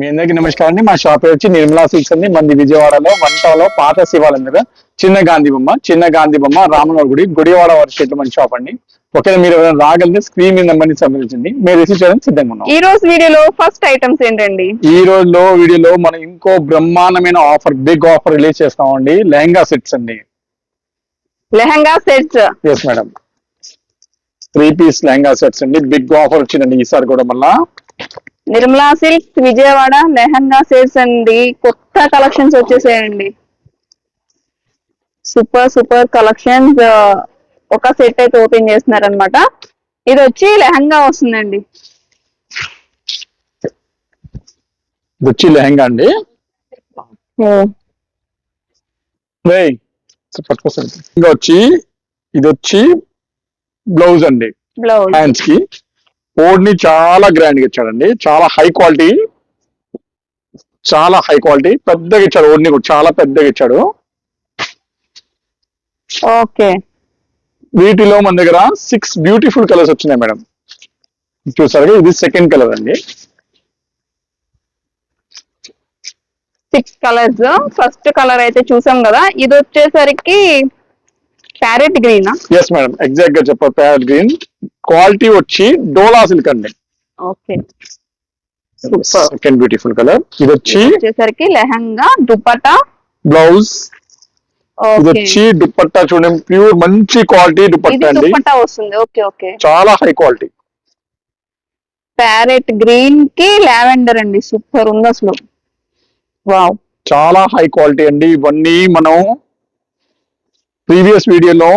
మీ అందరికి నమస్కారం అండి. మా షాప్ వచ్చి నిర్మలా సిల్క్స్ అండి. మంది విజయవాడలో వంటలో పాత శివాలయం దగ్గర చిన్న గాంధీ బొమ్మ చిన్న గాంధీ బొమ్మ రామనగర గుడి గుడివాడ వారి స్టేట్ మన షాప్ అండి. ఒకవేళ మీరు ఎవరైనా రాగలిగితే స్క్రీన్ మీద నెంబర్ని సంప్రదించండి. మీరు రిసీవ్ చేయడానికి సిద్ధంగా ఉన్నాం. ఈ రోజు వీడియోలో ఫస్ట్ ఐటమ్స్ ఏంటండి? ఈ రోజులో వీడియోలో మనం ఇంకో బ్రహ్మాండమైన ఆఫర్ బిగ్ ఆఫర్ రిలీజ్ చేస్తామండి. లెహంగా సెట్స్ అండి. Lehenga sets yes madam three piece lehenga sets అండి. బిగ్ ఆఫర్ వచ్చిందండి ఈసారి కూడా మళ్ళా. నిర్మలా సిల్క్స్ విజయవాడ లెహంగా సెట్స్ అండి. కొత్త కలెక్షన్స్ వచ్చేసాయండి. సూపర్ సూపర్ కలెక్షన్స్ ఒక సెట్ అయితే ఓపెన్ చేస్తున్నారు అనమాట ఇది వచ్చి లెహంగా వస్తుందండి. ఇది వచ్చి లెహంగా అండి. ఇంకా వచ్చి ఇది వచ్చి బ్లౌజ్ అండి. బ్లౌజ్. హ్యాండ్స్కి. ఓడ్ని చాలా గ్రాండ్గా ఇచ్చాడండి. చాలా హై క్వాలిటీ చాలా హై క్వాలిటీ పెద్దగా ఇచ్చాడు ఓడ్ని కూడా. చాలా పెద్దగా ఇచ్చాడు. ఓకే. వీటిలో మన దగ్గర సిక్స్ బ్యూటిఫుల్ కలర్స్ వచ్చినాయి మేడం. చూసారు ఇది సెకండ్ కలర్ అండి. సిక్స్ కలర్స్ ఫస్ట్ కలర్ అయితే చూసాం కదా. ఇది వచ్చేసరికి ప్యారెట్ గ్రీనా? ఎస్ మేడం ఎగ్జాక్ట్గా చెప్పారు. ప్యారెట్ గ్రీన్ క్వాలిటీ వచ్చి డోలా సిల్క్ అండి. ఓకే. సెకండ్ బ్యూటిఫుల్ కలర్ ఇది వచ్చి వచ్చేసరికి లెహంగా దుపట్టా. బ్లౌజ్ ఇది వచ్చి దుపట్టా చూడండి. ప్యూర్ మంచి క్వాలిటీ దుపట్టా అండి. దుపట్టా వస్తుంది. Okay okay. చాలా హై క్వాలిటీ ప్యారెట్ గ్రీన్కి లావెండర్ అండి. సూపర్ ఉంది అసలు. వావ్ చాలా హై క్వాలిటీ అండి. ఇవన్నీ మనం ప్రీవియస్ వీడియోలో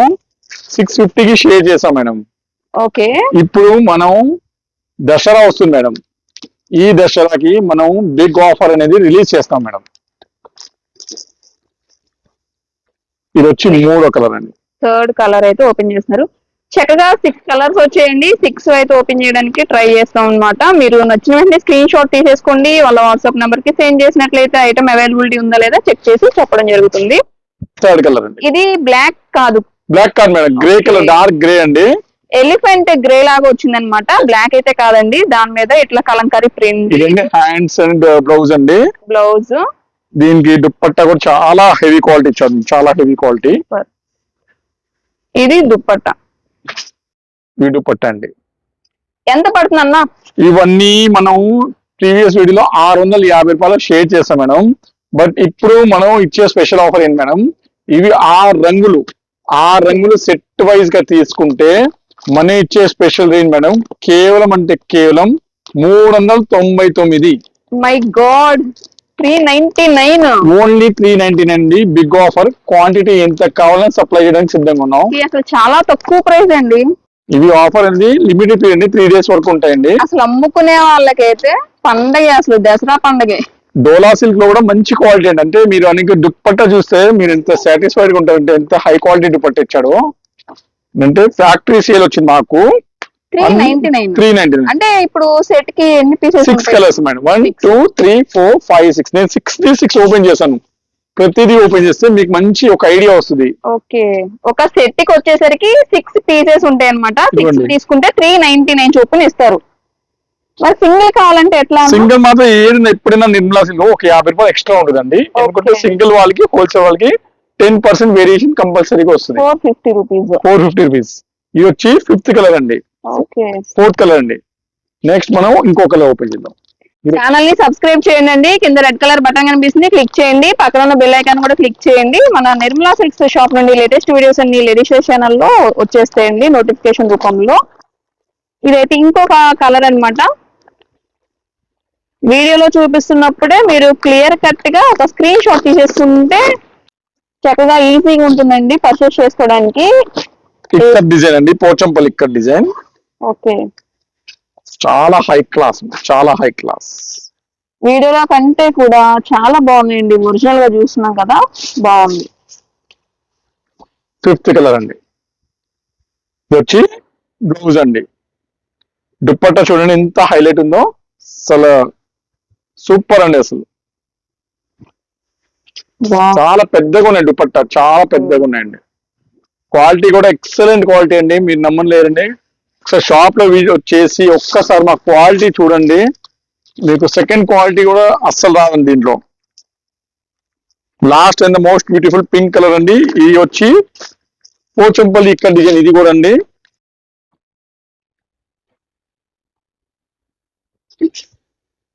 సిక్స్ ఫిఫ్టీకి షేర్ చేసాం మేడం. ఓకే. ఇప్పుడు మనం దసరా వస్తుంది మేడం. ఈ దసరాకి మనం బిగ్ ఆఫర్ అనేది రిలీజ్ చేస్తాం మేడం. ఇది వచ్చి మూడో కలర్ అండి. థర్డ్ కలర్ అయితే ఓపెన్ చేస్తున్నారు. చక్కగా సిక్స్ కలర్స్ వచ్చేయండి. సిక్స్ అయితే ఓపెన్ చేయడానికి ట్రై చేస్తాం అన్నమాట. మీరు నచ్చిన వెంటనే స్క్రీన్ షాట్ తీసేసుకోండి. వాళ్ళ వాట్సాప్ నెంబర్కి సెండ్ చేసినట్లయితే ఐటమ్ అవైలబిలిటీ ఉందా లేదా చెక్ చేసి చెప్పడం జరుగుతుంది. థర్డ్ కలర్ అండి. ఇది బ్లాక్ కాదు. Black card madam grey colour dark grey అండి. ఎలిఫెంట్ గ్రే లాగా వచ్చిందనమాట బ్లాక్ అయితే కాదండి. దాని మీద ఇట్లా కలంకారీ ప్రింట్ ఇదండి హ్యాండ్స్ అండ్ బ్లౌజ్ అండి. బ్లౌజ్ దీనికి దుప్పట్టా కూడా చాలా హెవీ క్వాలిటీ ఇచ్చారు. చాలా హెవీ క్వాలిటీ ఇది దుప్పట్టా. ఈ దుప్పట్టా అండి. ఎంత పడుతుంది అన్న ఇవన్నీ మనం ప్రీవియస్ వీడియోలో ఆరు వందల యాభై రూపాయలు షేర్ చేస్తాం మేడం. బట్ ఇప్పుడు మనం ఇచ్చే స్పెషల్ ఆఫర్ ఏంటి మేడం ఇవి ఆరు రంగులు ఆ రంగులు సెట్ వైజ్గా తీసుకుంటే మనం ఇచ్చే స్పెషల్ రేంజ్ మేడం కేవలం అంటే కేవలం మూడు వందల తొంభై తొమ్మిది. My god three ninety nine only three ninety nine big offer quantity ఎంత కావాలని సప్లై చేయడానికి సిద్ధంగా ఉన్నాం. అసలు చాలా తక్కువ ప్రైస్ అండి. ఇవి ఆఫర్ అనేది లిమిటెడ్ పీరియడ్ త్రీ డేస్ వరకు ఉంటాయండి. అసలు అమ్ముకునే వాళ్ళకైతే పండగ అసలు దసరా పండగే. డోలా సిల్క్లో కూడా మంచి క్వాలిటీ అండి. అంటే మీరు అనేక దుప్పట్ట చూస్తే మీరు ఎంత సాటిస్ఫైడ్గా ఉంటారంటే ఎంత హై క్వాలిటీ దుప్పట్ట ఇచ్చాడు. అంటే ఫ్యాక్టరీ సేల్ వచ్చింది మాకు. త్రీ నైన్టీ అంటే ఇప్పుడు సెట్కి ఎన్ని pieces six colours madam one two three four five six నేను సిక్స్ సిక్స్ ఓపెన్ చేశాను. ప్రతిదీ ఓపెన్ చేస్తే మీకు మంచి ఒక ఐడియా వస్తుంది. ఓకే. ఒక సెట్కి వచ్చేసరికి సిక్స్ పీసెస్ ఉంటాయి అనమాట సిక్స్. తీసుకుంటే త్రీ నైన్టీ నైన్ చొప్పున ఇస్తారు. మరి సింగిల్ కావాలంటే ఎట్లా? సింగిల్ మాత్రం ఏదైనా ఎప్పుడైనా నిర్మలా సిల్క్ ఒక యాభై రూపాయలు ఎక్స్ట్రా ఉంటుందండి. ఎందుకంటే. సింగిల్ వాళ్ళకి హోల్సేల్ వాళ్ళకి టెన్ పర్సెంట్ వేరియేషన్ కంపల్సరీగా వస్తుంది. Four fifty rupees four fifty rupees ఇది వచ్చి ఫిఫ్త్ కలర్ అండి. ఓకే. ఫోర్త్ కలర్ అండి. నెక్స్ట్ మనం ఇంకో కలర్ ఓపెన్ చేద్దాం. ఛానల్ని సబ్స్క్రైబ్ చేయండి కింద రెడ్ కలర్ బటన్ కనిపిస్తుంది. క్లిక్ చేయండి. పక్కన ఉన్న బెల్ ఐకాన్ కూడా క్లిక్ చేయండి. మన నిర్మలా సిల్క్స్ షాప్ నుండి లేటెస్ట్ వీడియోస్ అన్ని లేడీస్ ఛానల్లో వచ్చేస్తాయండి. నోటిఫికేషన్ రూపంలో. ఇదైతే ఇంకొక కలర్ అన్నమాట. వీడియోలో చూపిస్తున్నప్పుడే మీరు క్లియర్ కట్గా ఒక స్క్రీన్ షాట్ తీసేసుకుంటే చక్కగా ఈజీగా ఉంటుందండి పర్చేస్ చేసుకోవడానికి. ఇక్కడ డిజైన్ అండి పోచంపల్లి ఇక్కడ డిజైన్. ఓకే. చాలా హై క్లాస్ చాలా హై క్లాస్ వీడియోలో కంటే కూడా చాలా బాగున్నాయండి. ఒరిజినల్గా చూస్తున్నాం కదా బాగుంది. ఫిఫ్త్ కలర్ అండి. వచ్చి బ్లౌజ్ అండి. దుప్పట్టా చూడండి ఎంత హైలైట్ ఉందో. అసలు సూపర్ అండి అసలు. చాలా పెద్దగా ఉన్నాయి దుపట్టా చాలా పెద్దగా ఉన్నాయండి. క్వాలిటీ కూడా ఎక్సలెంట్ క్వాలిటీ అండి మీరు నమ్మలేరండి ఒకసారి షాప్లో వచ్చేసి ఒక్కసారి మా క్వాలిటీ చూడండి. మీకు సెకండ్ క్వాలిటీ కూడా అస్సలు రాదండి దీంట్లో. Last and the most beautiful pink colour అండి. ఇది వచ్చి పోచంపల్లి ఇక్కడ డిజైన్ ఇది కూడా అండి.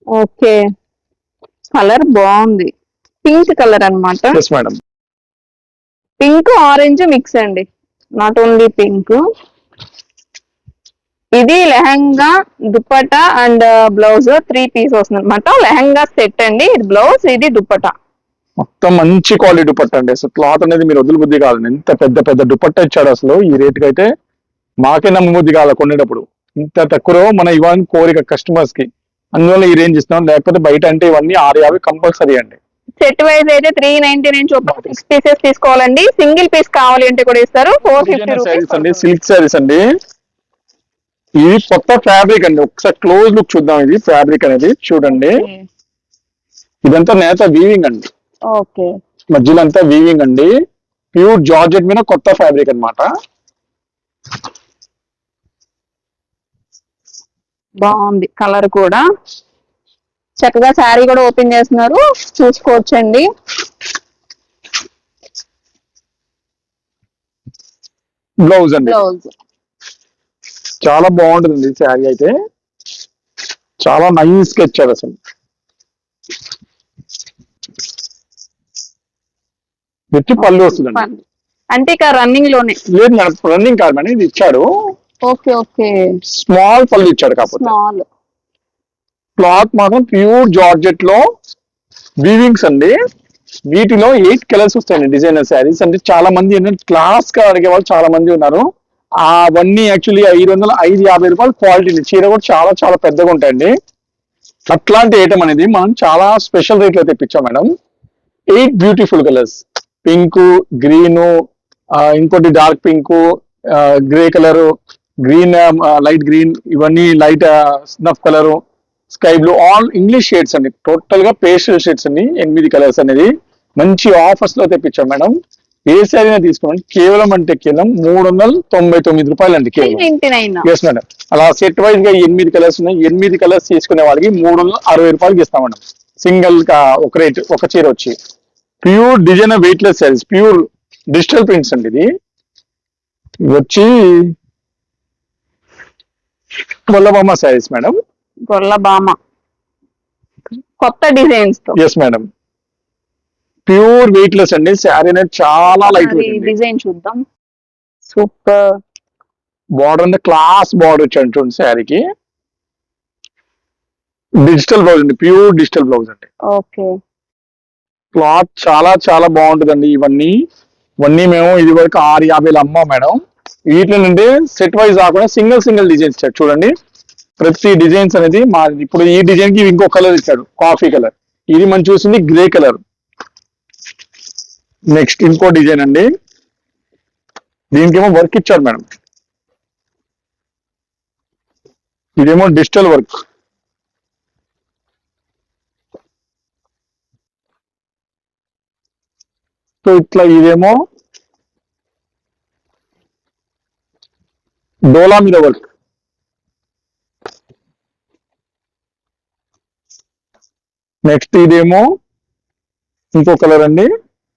ఓకే. కలర్ బాగుంది. పింక్ కలర్ అన్నమాట. Yes madam pink orange mix అండి. Not only pink. ఇది lehenga dupatta and blouse three piece వస్తుంది అనమాట లెహంగా సెట్ అండి. ఇది బ్లౌజ్ ఇది దుపట్టా. మొత్తం మంచి క్వాలిటీ దుపట్టా అండి. అసలు క్లాత్ అనేది మీరు వదిలి బుద్ధి కాదండి ఎంత పెద్ద పెద్ద దుపట్టా ఇచ్చాడు అసలు. ఈ రేట్కి అయితే మాకే నమ్మబుద్ధి కాదు కొనేటప్పుడు. ఇంత తక్కువ మన ఇవ్వాలని కోరిక కస్టమర్స్కి. అందువల్ల ఈ రేంజ్ ఇస్తున్నాం లేకపోతే బయట అంటే ఇవన్నీ ఆరు యాభై కంపల్సరీ అండి. సెట్ వైజ్ అయితే త్రీ నైన్టీ నైన్ చొప్పున సిక్స్ పీసెస్ తీసుకోవాలండి. సింగిల్ పీస్ కావాలి అంటే కూడా ఇస్తారు. ఫోర్ ఫిఫ్టీ శారీస్ అండి రూపీస్ సిల్క్ శారీస్ అండి. ఇది కొత్త ఫ్యాబ్రిక్ అండి. ఒకసారి క్లోజ్ లుక్ చూద్దాం. ఇది ఫ్యాబ్రిక్ అనేది చూడండి. ఇదంతా నేత వీవింగ్ అండి. ఓకే. మధ్యలో అంతా వీవింగ్ అండి. ప్యూర్ జార్జెట్ మీద కొత్త ఫ్యాబ్రిక్ అన్నమాట. బాగుంది. కలర్ కూడా. చక్కగా శారీ కూడా ఓపెన్ చేస్తున్నారు. చూసుకోవచ్చండి. బ్లౌజ్ అండి. బ్లౌజ్ చాలా బాగుంటుంది శారీ అయితే. చాలా నైస్గా ఇచ్చారు అసలు. వచ్చి పళ్ళు వస్తుందండి. అంటే ఇక రన్నింగ్లోనే. లేదు రన్నింగ్ కాదు మేడం ఇది ఇచ్చాడు. Okay okay. స్మాల్ పళ్ళు ఇచ్చాడు కాకపోతే. స్మాల్. క్లాత్ మాత్రం ప్యూర్ జార్జెట్లో వీవింగ్స్ అండి. వీటిలో ఎయిట్ కలర్స్ వస్తాయండి డిజైనర్ శారీస్. అంటే చాలా మంది ఏంటంటే క్లాస్గా అడిగే వాళ్ళు చాలా మంది ఉన్నారు అవన్నీ యాక్చువల్లీ ఐదు వందల ఐదు యాభై రూపాయలు క్వాలిటీ చీర కూడా చాలా చాలా పెద్దగా ఉంటాయండి. అట్లాంటి ఐటమ్ అనేది మనం చాలా స్పెషల్ రేట్లో తెప్పించాం madam. Eight beautiful colours pink green ఇంకోటి dark pink grey colour green light green ఇవన్నీ light snuff colour sky blue all English shades అండి. టోటల్గా పేస్టల్ షేడ్స్ అండి. ఎనిమిది కలర్స్ అనేది. మంచి ఆఫర్స్లో తెప్పించాం మేడం. ఏ శారీ తీసుకోండి. కేవలం అంటే కేవలం మూడు వందల తొంభై తొమ్మిది రూపాయలు అండి కేవలం ఎస్ మేడం అలా సెట్ వైజ్గా ఎనిమిది కలర్స్ ఉన్నాయి. ఎనిమిది కలర్స్ తీసుకునే వాళ్ళకి మూడు వందల అరవై రూపాయలకి ఇస్తాం మేడం. సింగిల్గా ఒక రేట్ ఒక చీర వచ్చి. Pure design weight less sarees pure digital prints అండి ఇది. వచ్చి వల్లభమ్మ శారీస్ మేడం గొల్ల బామ కొత్త డిజైన్స్తో. Yes madam pure weight less అండి. శారీ అనేది చాలా లైట్ డిజైన్ చూద్దాం. సూపర్ బార్డర్ అంటే క్లాస్ బార్డర్ ఇచ్చాడు చూడండి శారీకి డిజిటల్ బ్లౌజ్ అండి. ప్యూర్ డిజిటల్ బ్లౌజ్ అండి. ఓకే క్లాత్ చాలా చాలా బాగుంటుందండి ఇవన్నీ. ఇవన్నీ మేము ఇది వరకు ఆరు యాభైలు అమ్మాం మేడం వీటి నుండి సెట్ వైజ్ కాకుండా సింగిల్ సింగిల్ డిజైన్స్ ఇచ్చాడు. చూడండి. ప్రతి డిజైన్స్ అనేది మా ఇప్పుడు ఈ డిజైన్కి ఇంకో కలర్ ఇచ్చాడు. Coffee colour. ఇది మనం చూసింది గ్రే కలర్. నెక్స్ట్ ఇంకో డిజైన్ అండి. దీనికేమో వర్క్ ఇచ్చాడు మేడం. ఇదేమో డిజిటల్ వర్క్. సో ఇట్లా ఇదేమో డోలా మీద వర్క్ నెక్స్ట్ ఇదేమో ఇంకో కలర్ అండి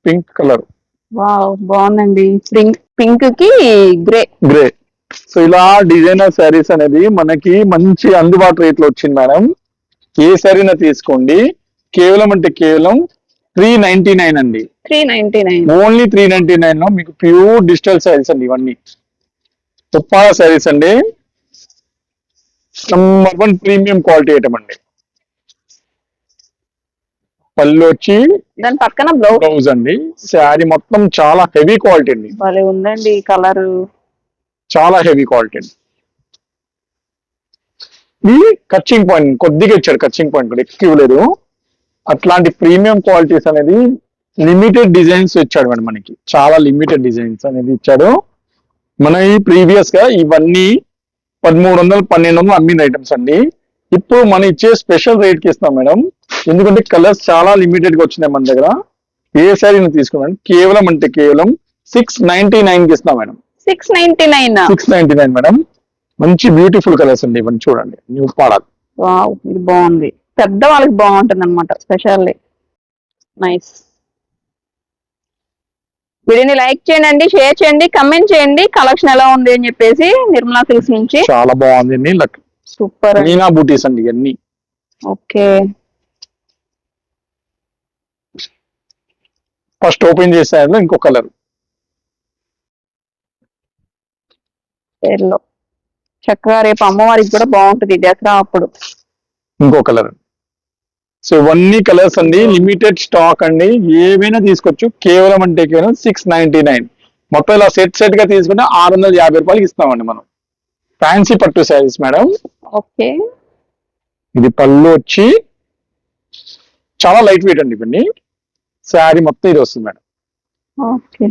పింక్ కలర్. వావ్ బాగుందండి. పింక్ పింక్కి గ్రే. గ్రే. సో ఇలా డిజైనర్ శారీస్ అనేది మనకి మంచి అందుబాటు రేట్లో వచ్చింది మేడం. ఏ శారీనా తీసుకోండి. కేవలం అంటే కేవలం త్రీ నైన్టీ నైన్ అండి. Three ninety nine only three ninety నైన్లో మీకు ప్యూర్ డిజిటల్ శారీస్ అండి ఇవన్నీ. తుప్పాల శారీస్ అండి. Number one premium quality item అండి. పళ్ళు వచ్చి దాని పక్కన బ్లౌజ్ అండి. శారీ మొత్తం చాలా హెవీ క్వాలిటీ అండి. భలే ఉందండి కలర్. చాలా హెవీ క్వాలిటీ అండి. ఇది కచ్చింగ్ పాయింట్ కొద్దిగా ఇచ్చాడు కచ్చింగ్ పాయింట్ కూడా ఎక్కువ ఇవ్వలేదు. అట్లాంటి ప్రీమియం క్వాలిటీస్ అనేది లిమిటెడ్ డిజైన్స్ ఇచ్చాడు మేడం మనకి. చాలా లిమిటెడ్ డిజైన్స్ అనేది ఇచ్చాడు. మన ఈ ప్రీవియస్గా ఇవన్నీ పదమూడు వందలు పన్నెండు వందలు అమ్మిన ఐటమ్స్ అండి. ఇప్పుడు మనం ఇచ్చే స్పెషల్ రేట్కి ఇస్తాం మేడం. ఎందుకంటే కలర్స్ చాలా లిమిటెడ్గా వచ్చినాయి మన దగ్గర. ఏ శారీని తీసుకున్నాం కేవలం అంటే కేవలం సిక్స్ నైన్టీ నైన్కి ఇస్తాం madam. Six ninety nine six ninety nine madam. మంచి బ్యూటిఫుల్ కలర్స్ అండి ఇవన్నీ చూడండి. న్యూ పాడాలి వావ్ ఇది బాగుంది. పెద్ద వాళ్ళకి బాగుంటుంది అనమాట స్పెషల్లీ నైస్ వీడియోని లైక్ చేయండి షేర్ చేయండి కమెంట్ చేయండి. కలెక్షన్ ఎలా ఉంది అని చెప్పేసి నిర్మలా సిల్క్స్ నుంచి. చాలా బాగుంది లక్. సూపర్ మీనా బూటీస్ అండి ఇవన్నీ. ఓకే. ఫస్ట్ ఓపెన్ చేసాను ఇంకో కలర్. పేర్లో. చక్కగా రేపు అమ్మవారికి కూడా బాగుంటుంది దసరా అప్పుడు. ఇంకో కలర్. సో ఇవన్నీ కలర్స్ అండి లిమిటెడ్ స్టాక్ అండి. ఏవైనా తీసుకోవచ్చు. కేవలం అంటే కేవలం సిక్స్ నైన్టీ నైన్ మొత్తం ఇలా సెట్ సెట్గా తీసుకుంటే ఆరు వందల యాభై రూపాయలకి ఇస్తామండి మనం. ఫ్యాన్సీ పట్టు శారీస్ మేడం ఓకే. ఇది పళ్ళు వచ్చి చాలా లైట్ వెయిట్ అండి ఇవన్నీ. శారీ మొత్తం ఇది వస్తుంది మేడం ఓకే.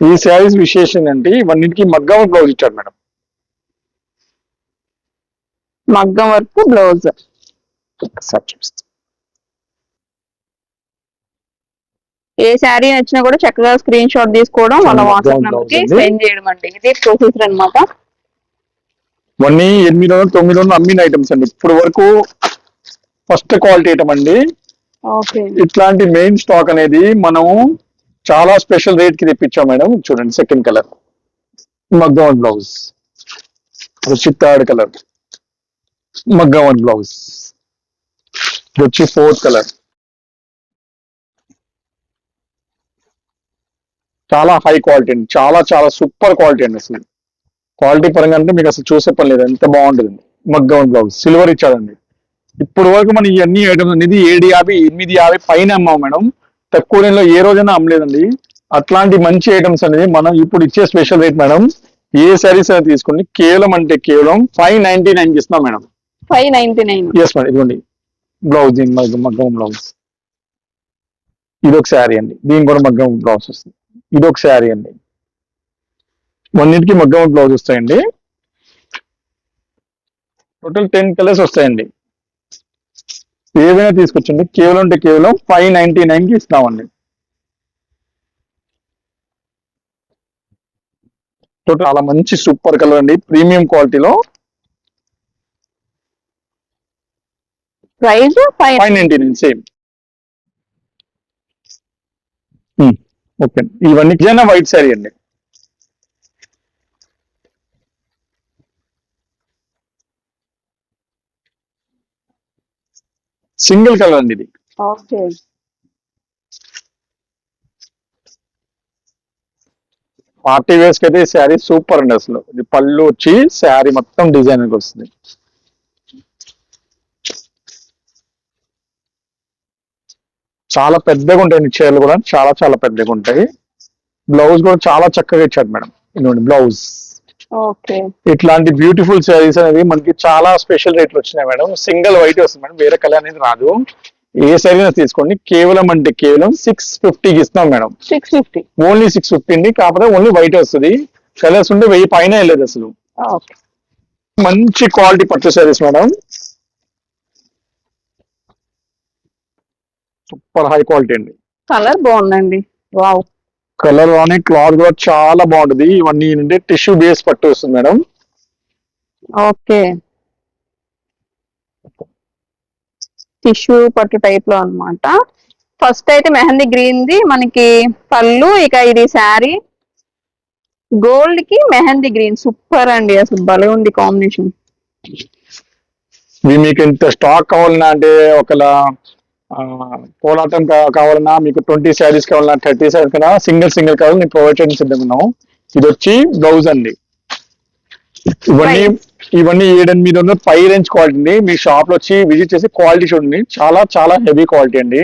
ఈ శారీస్ విశేషం అంటే ఇవన్నిటికి మగ్గం బ్లౌజ్ ఇచ్చాడు మేడం మగ్గం వర్క్ బ్లౌజ్ చూపిస్తాను ఏ శారీ నచ్చినా కూడా చక్కగా స్క్రీన్ షాట్ తీసుకోవడం వాళ్ళ వాట్సాప్ నెంబర్కి. సెండ్ చేయడం అండి ఇది ప్రొసీజర్ అన్నమాట. ఇవన్నీ ఎనిమిది వందలు తొమ్మిది వందలు అమ్మిన ఐటమ్స్ అండి. ఇప్పుడు వరకు ఫస్ట్ క్వాలిటీ ఐటమ్ అండి. ఇట్లాంటి మెయిన్ స్టాక్ అనేది మనం చాలా స్పెషల్ రేట్కి తెప్పించాం మేడం. చూడండి సెకండ్ కలర్ మగ్గం బ్లౌజ్ థర్డ్ కలర్ మగ్గం బ్లౌజ్ ఇది వచ్చి ఫోర్త్ కలర్. చాలా హై క్వాలిటీ అండి. చాలా చాలా సూపర్ క్వాలిటీ అండి అసలు. క్వాలిటీ పరంగా అంటే మీకు అసలు చూసే పని లేదు. ఎంత బాగుంటుంది. మగ్గం బ్లౌజ్. సిల్వర్ ఇచ్చాడండి. ఇప్పుడు వరకు మనం ఇవన్నీ ఐటమ్స్ అనేది ఏడు యాభై ఎనిమిది యాభై పైన అమ్మాం మేడం. తక్కువ రేంజ్లో ఏ రోజైనా అమ్మలేదండి. అట్లాంటి మంచి ఐటమ్స్ అనేది మనం ఇప్పుడు ఇచ్చే స్పెషల్ రేట్ మేడం. ఏ శారీస్ అయినా తీసుకోండి. కేవలం అంటే కేవలం ఫైవ్ నైన్టీ నైన్ ఇస్తున్నాం madam. Five ninety nine. Yes madam. ఇదిగోండి. బ్లౌజ్ దీని మగ్గం మగ్గం బ్లౌజ్. ఇది ఒక శారీ అండి. దీని కూడా మగ్గం బ్లౌజ్ వస్తుంది. ఇది ఒక శారీ అండి. వన్నిటికి మగ్గం బ్లౌజ్ వస్తాయండి. టోటల్ టెన్ కలర్స్ వస్తాయండి. ఏవైనా తీసుకొచ్చండి. కేవలం అంటే కేవలం ఫైవ్ నైన్టీ నైన్కి ఇస్తామండి. టోటల్ చాలా మంచి సూపర్ కలర్ అండి. ప్రీమియం క్వాలిటీలో price five ninety nine same. Okay. ఇవన్నీ జన వైట్ శారీ అండి. సింగిల్ కలర్ అండి ఇది. ఓకే. పార్టీ వేస్కి అయితే శారీ సూపర్ అండి అసలు. ఇది పళ్ళు వచ్చి శారీ మొత్తం డిజైన్ వస్తుంది. చాలా పెద్దగా ఉంటాయి చీరలు కూడా. చాలా చాలా పెద్దగా ఉంటాయి బ్లౌజ్ కూడా చాలా చక్కగా ఇచ్చాడు మేడం. ఇదిగోండి బ్లౌజ్ ఓకే. ఇట్లాంటి బ్యూటిఫుల్ శారీస్ అనేవి మనకి చాలా స్పెషల్ రేట్లు వచ్చినాయి మేడం. సింగిల్ వైట్ వస్తుంది మేడం. వేరే కలర్ అనేది రాదు. ఏ శారీ తీసుకోండి. కేవలం అంటే కేవలం సిక్స్ ఫిఫ్టీకి ఇస్తాం madam. Six fifty only six fifty అండి. కాకపోతే ఓన్లీ వైట్ వస్తుంది. కలర్స్ ఉంటే వెయ్యి పైన వెళ్ళలేదు అసలు. మంచి క్వాలిటీ పట్టు saris madam. Super high quality అండి. కలర్ బాగుందండి. వావ్. కలర్లోనే క్లాత్ కూడా చాలా బాగుంటుంది. ఇవన్నీ ఏంటంటే టిష్యూ బేస్ పట్టు వస్తుంది మేడం. ఓకే. టిష్యూ పట్టు టైప్లో అన్నమాట. ఫస్ట్ అయితే మెహందీ గ్రీన్ ది మనకి పళ్ళు ఇక ఇది శారీ. గోల్డ్కి మెహందీ గ్రీన్. సూపర్ అండి అసలు భలే ఉంది కాంబినేషన్. మీకు ఇంత స్టాక్ కావాలన్నా అంటే ఒకలా పోలాటం కావాలన్నా మీకు ట్వంటీ శారీస్ కావాలన్నా థర్టీ శారీస్ కన్నా సింగిల్ సింగిల్ కావాలి నేను ప్రొవైడ్ చేయడం సిద్ధంగా ఉన్నాం ఇది వచ్చి బ్లౌజ్ అండి. ఇవన్నీ ఇవన్నీ ఏడెనిమిది వందల పై రేంజ్ క్వాలిటీ అండి మీ షాప్లో వచ్చి విజిట్ చేసి క్వాలిటీ చూడండి. చాలా చాలా హెవీ క్వాలిటీ అండి.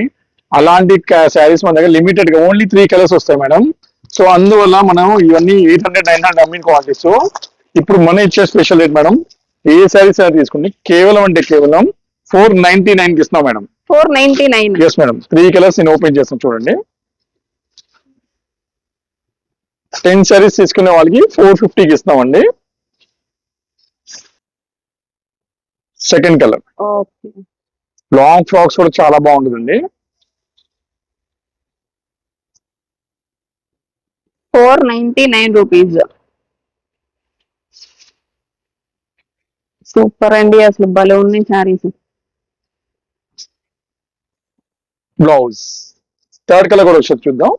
అలాంటి శారీస్ మన దగ్గర లిమిటెడ్గా ఓన్లీ త్రీ కలర్స్ వస్తాయి మేడం. సో అందువల్ల మనం ఇవన్నీ ఎయిట్ హండ్రెడ్ నైన్ హండ్రెడ్ అమ్మిన క్వాలిటీస్. ఇప్పుడు మనం ఇచ్చే స్పెషల్ రేట్ మేడం ఏ శారీస్ అయినా తీసుకోండి కేవలం అంటే కేవలం ఫోర్ నైన్టీ నైన్కి ఇస్తున్నాం madam. Four ninety nine. Yes madam three colours నేను ఓపెన్ చేస్తాను చూడండి. టెన్ శారీస్ తీసుకునే వాళ్ళకి ఫోర్ ఫిఫ్టీకి ఇస్తామండి. సెకండ్ కలర్ లాంగ్ ఫ్రాక్స్ కూడా చాలా బాగుంటుందండి. Four ninety nine rupees. Super అండి అసలు భలే ఉన్నాయి శారీస్ బ్లౌజ్. థర్డ్ కలర్ కూడా వచ్చి చూద్దాం.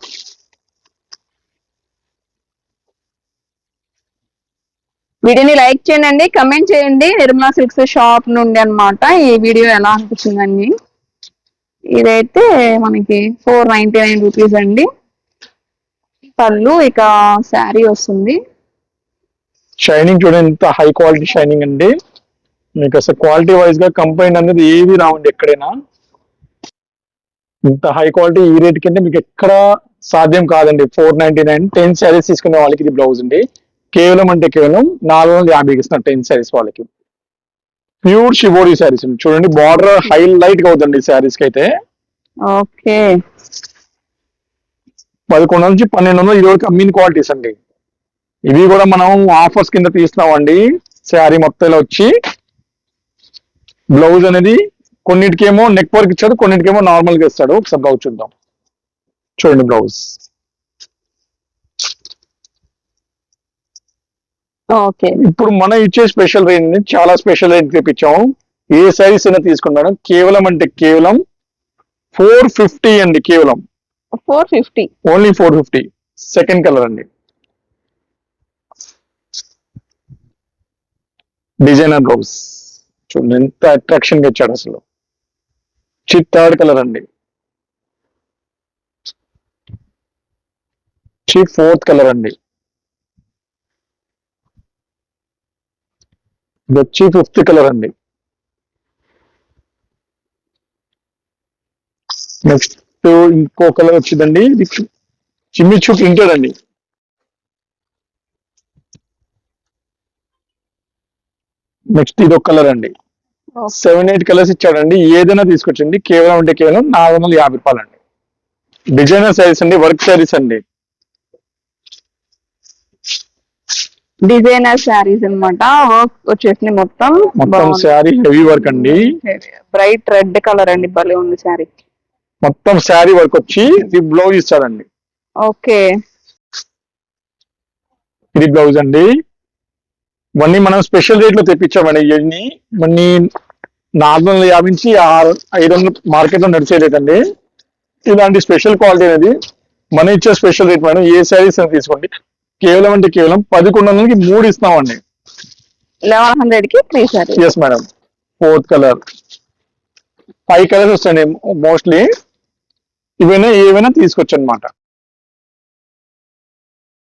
వీడియోని లైక్ చేయండి కమెంట్ చేయండి. నిర్మలా సిల్క్స్ షాప్ నుండి అన్నమాట ఈ వీడియో ఎలా అనిపించిందండి. ఇదైతే మనకి ఫోర్ నైన్టీ నైన్ రూపీస్ అండి. పళ్ళు ఇక శారీ వస్తుంది. షైనింగ్ చూడండి ఎంత హై క్వాలిటీ షైనింగ్ అండి. మీకు అసలు క్వాలిటీ వైజ్గా కంపైన్ అనేది ఏవి రావండి ఎక్కడైనా. ఇంత హై క్వాలిటీ ఈ రేట్ కింద మీకు ఎక్కడ సాధ్యం కాదండి. Four ninety nine ten saris తీసుకునే వాళ్ళకి ఇది బ్లౌజ్ అండి. కేవలం అంటే కేవలం నాలుగు వందల యాభైకి ఇస్తున్నారు టెన్ శారీస్ వాళ్ళకి. ప్యూర్ షిబోరి శారీస్ అండి. చూడండి బార్డర్ హైలైట్గా అవుతుంది శారీస్కి అయితే. ఓకే. పదకొండు నుంచి పన్నెండు వందలు ఇరవైకి అమ్మిన క్వాలిటీస్ అండి. ఇవి కూడా మనం ఆఫర్స్ కింద తీస్తున్నామండి. శారీ మొత్తం వచ్చి బ్లౌజ్ అనేది కొన్నిటికేమో నెక్ వర్క్ ఇచ్చాడు కొన్నిటికేమో నార్మల్గా ఇస్తాడు. ఒకసారి బ్లౌజ్ చూద్దాం. చూడండి బ్లౌజ్ ఓకే. ఇప్పుడు మనం ఇచ్చే స్పెషల్ రేంజ్ని చాలా స్పెషల్ రేంజ్ తెప్పించాము. ఏ శారీస్ అయినా తీసుకోండి మేడం కేవలం అంటే కేవలం ఫోర్ ఫిఫ్టీ అండి కేవలం. Four fifty. Only four fifty. Second colour అండి. డిజైనర్ బ్లౌజ్ చూడండి ఎంత అట్రాక్షన్గా ఇచ్చాడు అసలు. చిట్ థర్డ్ కలర్ అండి. చి ఫోర్త్ కలర్ అండి. ఇది వచ్చి ఫిఫ్త్ కలర్ అండి. నెక్స్ట్ ఇంకో కలర్ వచ్చిందండి. ఇది చిమ్మి చూ ప్రింటెడ్ అండి. నెక్స్ట్ ఇది ఒక కలర్ అండి. సెవెన్ ఎయిట్ కలర్స్ ఇచ్చాడండి. ఏదైనా తీసుకొచ్చండి. కేవలం అంటే కేవలం నాలుగు వందల యాభై రూపాయలు అండి డిజైనర్ శారీస్ అండి వర్క్ శారీస్ అండి. డిజైనర్ శారీస్ అన్నమాట. వర్క్ వచ్చేసింది మొత్తం. మొత్తం శారీ హెవీ వర్క్ అండి. బ్రైట్ రెడ్ కలర్ అండి భలే ఉంది శారీ మొత్తం శారీ వర్క్ వచ్చి ఇది బ్లౌజ్ ఇస్తాడండి. ఓకే. ఇది బ్లౌజ్ అండి. ఇవన్నీ మనం స్పెషల్ రేట్లో తెప్పించామండి. ఇవన్నీ ఇవన్నీ నాలుగు వందల యాభై నుంచి ఆరు ఐదు వందల మార్కెట్లో నడిచే రేట్ అండి ఇలాంటి స్పెషల్ క్వాలిటీ అనేది మనం ఇచ్చే స్పెషల్ రేట్ మేడం ఏ శారీస్ అని తీసుకోండి. కేవలం అంటే కేవలం పదకొండు వందలకి మూడు ఇస్తామండి. లెవెన్ హండ్రెడ్కి three yes madam fourth colour five colours వస్తాయండి మోస్ట్లీ ఇవైనా ఏవైనా తీసుకోవచ్చు అనమాట